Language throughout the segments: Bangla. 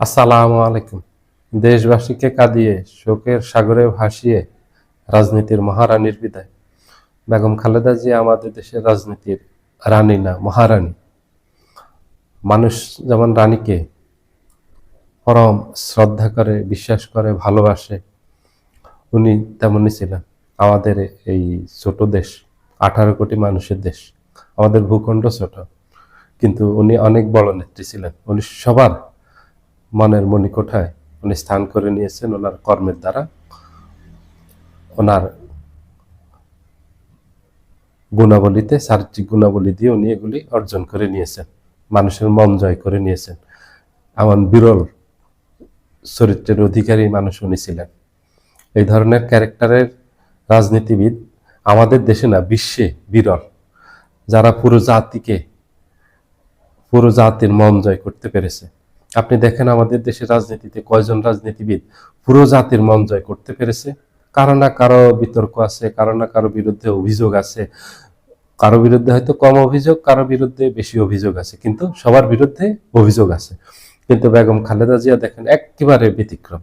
আসসালামু আলাইকুম। দেশবাসীকে কাঁদিয়ে, শোকের সাগরে ভাসিয়ে রাজনীতির মহারানীর বিদায়। বেগম খালেদা জিয়া আমাদের দেশের রাজনীতির রানী না, মহারানী। মানুষ যেমন রানীকে পরম শ্রদ্ধা করে, বিশ্বাস করে, ভালোবাসে, উনি তেমনই ছিলেন। আমাদের এই ছোট দেশ, আঠারো কোটি মানুষের দেশ, আমাদের ভূখণ্ড ছোট। কিন্তু উনি অনেক বড় নেত্রী ছিলেন। উনি সবার মনের মণিকোঠায় উনি স্থান করে নিয়েছেন ওনার কর্মের দ্বারা। ওনার গুণাবলীতে চারিত্রিক গুণাবলী দিয়ে উনি এগুলি অর্জন করে নিয়েছেন, মানুষের মন জয় করে নিয়েছেন। এমন বিরল চরিত্রের অধিকারী মানুষ উনি ছিলেন। এই ধরনের ক্যারেক্টারের রাজনীতিবিদ আমাদের দেশে না, বিশ্বে বিরল। যারা পুরো জাতিকে, পুরো জাতির মন জয় করতে পেরেছে। আপনি দেখেন আমাদের দেশের রাজনীতিতে কয়জন রাজনীতিবিদ পুরো জাতির মন জয় করতে পেরেছে? কারও না কারও বিতর্ক আছে, কারও না কারও বিরুদ্ধে অভিযোগ আছে। কারও বিরুদ্ধে হয়তো কম অভিযোগ, কারও বিরুদ্ধে বেশি অভিযোগ আছে, কিন্তু সবার বিরুদ্ধে অভিযোগ আছে। কিন্তু বেগম খালেদা জিয়া দেখেন একেবারে ব্যতিক্রম,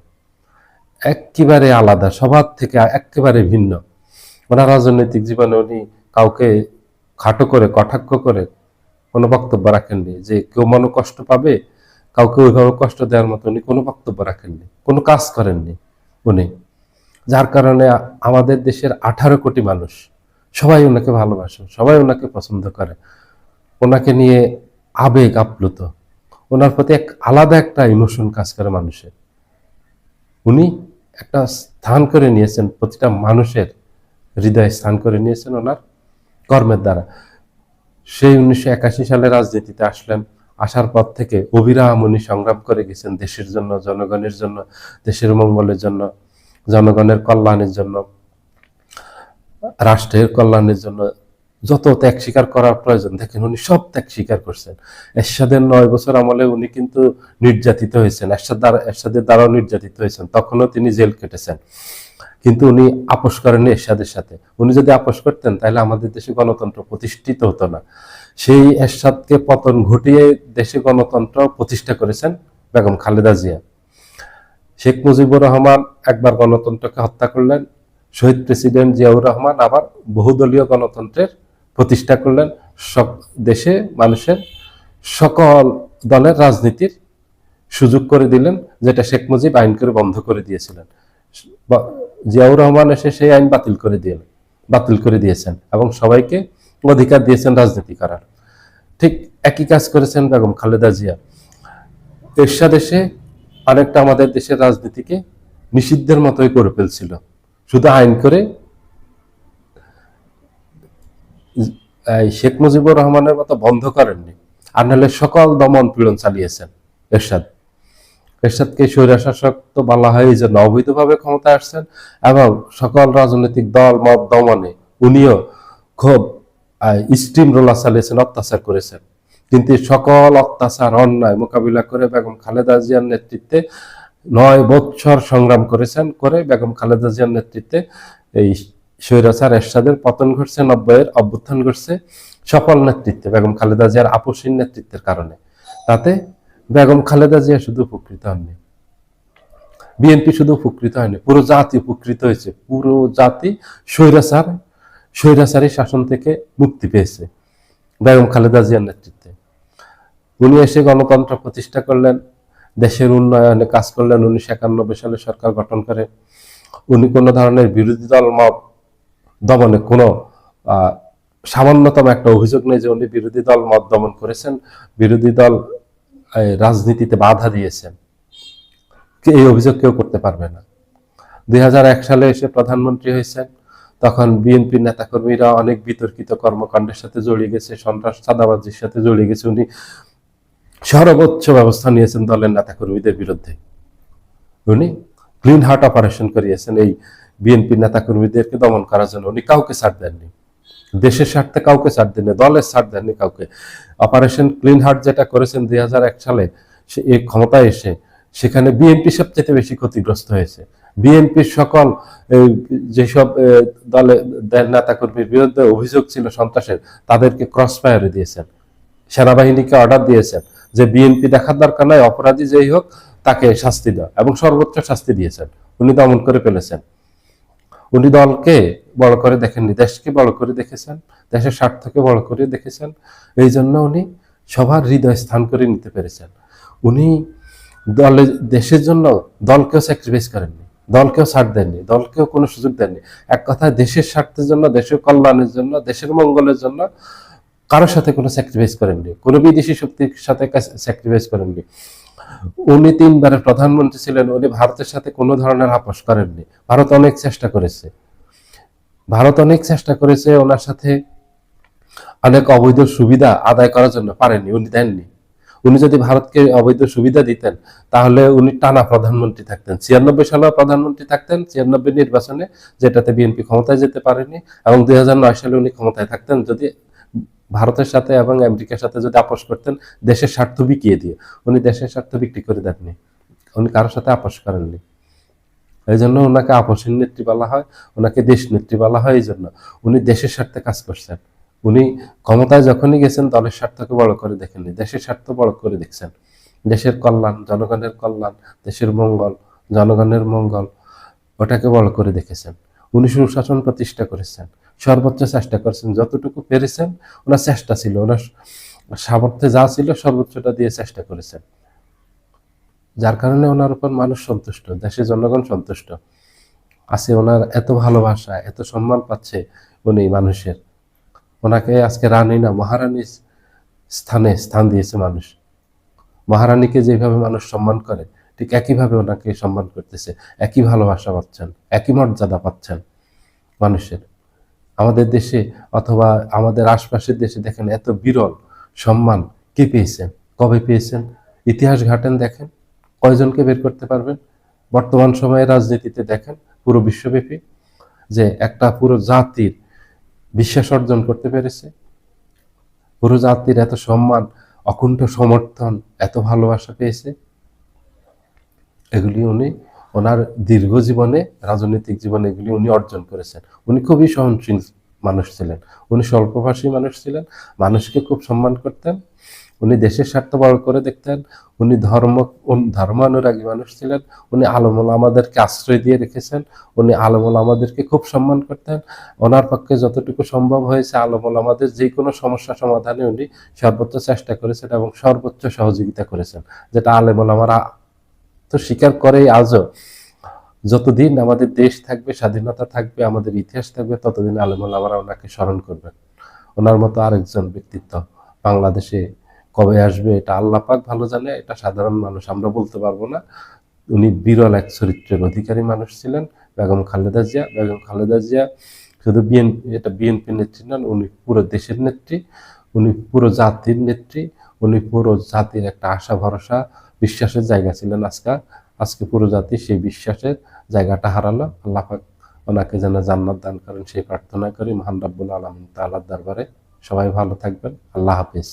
একেবারে আলাদা, সবার থেকে একেবারে ভিন্ন। ওনার রাজনৈতিক জীবনে উনি কাউকে খাটো করে, কটাক্ষ করে কোনো বক্তব্য রাখেননি যে কেউ মনে কষ্ট পাবে কাউকে ওইভাবে কষ্ট দেওয়ার মতো উনি কোনো বক্তব্য রাখেননি, কোনো কাজ করেননি উনি। যার কারণে আমাদের দেশের আঠারো কোটি মানুষ সবাই ওনাকে ভালোবাসে, সবাই ওনাকে পছন্দ করে। ওনাকে নিয়ে আবেগ আপ্লুত। ওনার প্রতি এক আলাদা একটা ইমোশন কাজ করে মানুষের। উনি একটা স্থান করে নিয়েছেন, প্রতিটা মানুষের হৃদয়ে স্থান করে নিয়েছেন ওনার কর্মের দ্বারা। সেই উনিশশো একাশি সালে রাজনীতিতে আসলেন আসার পর থেকে অবিরাম উনি সংগ্রাম করে গেছেন দেশের জন্য, জনগণের জন্য, দেশের মঙ্গলের জন্য, জনগণের কল্যাণের জন্য, রাষ্ট্রের কল্যাণের জন্য। যত ত্যাগ স্বীকার করার প্রয়োজন, দেখেন উনি সব ত্যাগ স্বীকার করছেন। এরশাদের নয় বছর আমলে উনি কিন্তু নির্যাতিত হয়েছেন। এরশাদ দ্বারা, এরশাদের দ্বারাও নির্যাতিত হয়েছেন। তখনও তিনি জেল কেটেছেন। কিন্তু উনি আপোষ করেননি এরশাদের সাথে। উনি যদি আপোষ করতেন, তাহলে আমাদের দেশে গণতন্ত্র প্রতিষ্ঠিত হতো না। সেই এরশাদকে পতন ঘটিয়ে দেশে গণতন্ত্র প্রতিষ্ঠা করেছেন বেগম খালেদা জিয়া। শেখ মুজিবুর রহমান একবার গণতন্ত্রকে হত্যা করলেন, শহীদ প্রেসিডেন্ট জিয়াউর রহমান আবার বহুদলীয় গণতন্ত্রের প্রতিষ্ঠা করলেন। সব দেশে মানুষের সকল দলের রাজনীতির সুযোগ করে দিলেন, যেটা শেখ মুজিব আইন করে বন্ধ করে দিয়েছিলেন। জিয়াউর রহমান এসে সেই আইন বাতিল করে দিলেন বাতিল করে দিয়েছেন এবং সবাইকে অধিকার দিয়েছেন রাজনীতি করার। ঠিক একই কাজ করেছেন বেগম খালেদা জিয়া। এরশাদ এসে অনেকটা আমাদের দেশের রাজনীতিকে নিষিদ্ধের মতোই করে ফেলছিল। শুধু আইন করে শেখ মুজিবুর রহমানের মতো বন্ধ করেননি। আর নাহলে সকল দমন পীড়ন চালিয়েছেন এরশাদ। এরশাদকে স্বৈরাশাসক তো বলা হয় যে অবৈধভাবে ক্ষমতা আসছেন এবং সকল রাজনৈতিক দল, মত দমনে উনিও খুব স্টিম রোলার চালিয়েছেন, অত্যাচার করেছেন। কিন্তু সকল অত্যাচার, অন্যায় মোকাবিলা করে বেগম খালেদা জিয়ার নেতৃত্বে নয় বৎসর সংগ্রাম করেছেন, করে বেগম খালেদা জিয়ার নেতৃত্বে এই স্বৈরাচার এরশাদের পতন ঘটছে, নব্বইয়ের অভ্যুত্থান ঘটছে সফল নেতৃত্বে, বেগম খালেদা জিয়ার আপসীন নেতৃত্বের কারণে। তাতে বেগম খালেদা জিয়া শুধু উপকৃত হননি। বিএনপি শুধু উপকৃত হয়নি, পুরো জাতি উপকৃত হয়েছে, পুরো জাতি স্বৈরাচার স্বৈরাচারী শাসন থেকে মুক্তি পেয়েছে বেগম খালেদা জিয়ার নেতৃত্বে। উনি এসে গণতন্ত্র প্রতিষ্ঠা করলেন, দেশের উন্নয়নে কাজ করলেন উনিশশো একানব্বই সালে সরকার গঠন করে। উনি কোনো ধরনের বিরোধী দল মত দমনে কোনো সামান্যতম একটা অভিযোগ নেই যে উনি বিরোধী দল মত দমন করেছেন। বিরোধী দল রাজনীতিতে বাধা দিয়েছেন। এই অভিযোগ কেউ করতে পারবে না। দুই হাজার এক সালে এসে প্রধানমন্ত্রী হয়েছেন। তখন বিএনপি নেতাকর্মীরা অনেক বিতর্কিত কর্মকাণ্ডের সাথে জড়িয়ে গেছে, সন্ত্রাস, চাঁদাবাজির সাথে জড়িয়ে গেছে। উনি সর্বোচ্চ ব্যবস্থা নিয়েছেন দলের নেতাকর্মীদের বিরুদ্ধে। উনি ক্লিন হার্ট অপারেশন করিয়েছেন এই বিএনপি নেতাকর্মীদেরকে দমন করার জন্য। উনি কাউকে ছাড় দেননি। দেশের স্বার্থে কাউকে ছাড় দেননি, দলের ছাড় দেননি কাউকে। অপারেশন ক্লিন হার্ট যেটা করেছেন দুই হাজার এক সালে, সে এই ক্ষমতায় এসে, সেখানে বিএনপি সবচেয়ে বেশি ক্ষতিগ্রস্ত হয়েছে। বিএনপির সকল যেসব দলে নেতাকর্মীর বিরুদ্ধে অভিযোগ ছিল সন্ত্রাসের, তাদেরকে ক্রস ফায়ারে দিয়েছেন। সেনাবাহিনীকে অর্ডার দিয়েছেন যে বিএনপি দেখার দরকার নাই, অপরাধী যেই হোক তাকে শাস্তি দেওয়া এবং সর্বোচ্চ শাস্তি দিয়েছেন। উনি দমন করে ফেলেছেন। উনি দলকে বড় করে দেখেননি, দেশকে বড় করে দেখেছেন, দেশের স্বার্থকে বড় করে দেখেছেন। এই জন্য উনি সবার হৃদয় স্থান করে নিতে পেরেছেন। উনি দলে, দেশের জন্য দলকেও স্যাক্রিফাইস করেননি। দলকেও ছাড় দেননি, দলকেও কোনো সুযোগ দেননি। এক কথায় দেশের স্বার্থের জন্য, দেশের কল্যাণের জন্য, দেশের মঙ্গলের জন্য কারোর সাথে কোনো স্যাক্রিফাইস করেননি, কোনো বিদেশি শক্তির সাথে স্যাক্রিফাইস করেননি। উনি তিনবারের প্রধানমন্ত্রী ছিলেন, উনি ভারতের সাথে কোনো ধরনের আপোষ করেননি। ভারত অনেক চেষ্টা করেছে। ভারত অনেক চেষ্টা করেছে ওনার সাথে অনেক অবৈধ সুবিধা আদায় করার জন্য, পারেননি, উনি দেননি। উনি যদি ভারতকে অবৈধ সুবিধা দিতেন, তাহলে উনি টানা প্রধানমন্ত্রী থাকতেন। ছিয়ানব্বই সালেও প্রধানমন্ত্রী থাকতেন। ছিয়ানব্বই নির্বাচনে যেটাতে বিএনপি ক্ষমতায় যেতে পারেনি এবং দুই হাজার নয় সালে উনি ক্ষমতায় থাকতেন যদি ভারতের সাথে এবং আমেরিকার সাথে যদি আপোষ করতেন, দেশের স্বার্থ বিকিয়ে দিয়ে। উনি দেশের স্বার্থ বিক্রি করে দেননি। উনি কারোর সাথে আপোষ করেননি। এই জন্য ওনাকে আপোষের নেত্রী বলা হয়, ওনাকে দেশ নেত্রী বলা হয়, এই জন্য। উনি দেশের স্বার্থে কাজ করছেন। উনি ক্ষমতায় যখনই গেছেন, দলের স্বার্থকে বড় করে দেখেননি। দেশের স্বার্থ বড় করে দেখছেন। দেশের কল্যাণ, জনগণের কল্যাণ, দেশের মঙ্গল, জনগণের মঙ্গল, ওটাকে বড় করে দেখেছেন। উনি সুশাসন প্রতিষ্ঠা করেছেন। সর্বোচ্চ চেষ্টা করেছেন। যতটুকু পেরেছেন, ওনার চেষ্টা ছিল। ওনার সামর্থ্যে যা ছিল, সর্বোচ্চটা দিয়ে চেষ্টা করেছেন। যার কারণে ওনার উপর মানুষ সন্তুষ্ট, দেশের জনগণ সন্তুষ্ট। আছে ওনার এত ভালোবাসা, এত সম্মান পাচ্ছে উনি মানুষের। ওনাকে আজকে রানী না, মহারানীর স্থানে স্থান দিয়েছে মানুষ। মহারানীকে যেভাবে মানুষ সম্মান করে, ঠিক একইভাবে ওনাকে সম্মান করতেছে। একই ভালোবাসা পাচ্ছেন, একই মর্যাদা পাচ্ছেন মানুষের। আমাদের দেশে অথবা আমাদের আশপাশের দেশে দেখেন এত বিরল সম্মান কে পেয়েছেন কবে পেয়েছেন? ইতিহাস ঘাটেন দেখেন, কয়জনকে বের করতে পারবেন? বর্তমান সময়ে রাজনীতিতে দেখেন পুরো বিশ্বব্যাপী যে একটা পুরো জাতির বিশ্বাস অর্জন করতে পেরেছে। পুরো জাতির এত সম্মান, অকুণ্ঠ সমর্থন, এত ভালোবাসা পেয়েছে। এগুলি উনি ওনার দীর্ঘ জীবনে, রাজনৈতিক জীবনে এগুলি উনি অর্জন করেছেন। উনি খুবই সহনশীল মানুষ ছিলেন। উনি স্বল্পভাষী মানুষ ছিলেন। মানুষকে খুব সম্মান করতেন। উনি দেশের স্বার্থ বড় করে দেখতেন, উনি ধর্ম ধর্মানুরাগী মানুষ ছিলেন, উনি আলমুল আমাদেরকে আশ্রয় দিয়ে রেখেছেন, উনি আলমুল আমাদেরকে খুব সম্মান করতেন। ওনার পক্ষে যতটুকু সম্ভব হয়েছে আলমুল আমাদের যে কোনো সমস্যা সমাধানে উনি সর্বোচ্চ চেষ্টা করেছেন এবং সর্বোচ্চ সহযোগিতা করেছেন, যেটা আলেমুল আমরা তো স্বীকার করেই আজও। যতদিন আমাদের দেশ থাকবে, স্বাধীনতা থাকবে, আমাদের ইতিহাস থাকবে, ততদিন আলেমুল আমরা ওনাকে স্মরণ করবেন। ওনার মতো আরেকজন ব্যক্তিত্ব বাংলাদেশে কবে আসবে, এটা আল্লাহ পাক ভালো জানে, এটা সাধারণ মানুষ, আমরা বলতে পারব না। উনি বিরল এক চরিত্রের অধিকারী মানুষ ছিলেন, বেগম খালেদা জিয়া। বেগম খালেদা জিয়া শুধু বিএনপি এটা বিএনপি নেত্রী নন উনি পুরো দেশের নেত্রী, উনি পুরো জাতির নেত্রী, উনি পুরো জাতির একটা আশা ভরসা, বিশ্বাসের জায়গা ছিলেন আজকে। আজকে পুরো জাতি সেই বিশ্বাসের জায়গাটা হারালো। আল্লাহ পাক ওনাকে যেন জান্নাত দান করেন, সেই প্রার্থনা করি। মহান রাব্বুল আলমিন তাল্লাহ দরবারে সবাই ভালো থাকবেন। আল্লাহ হাফিজ।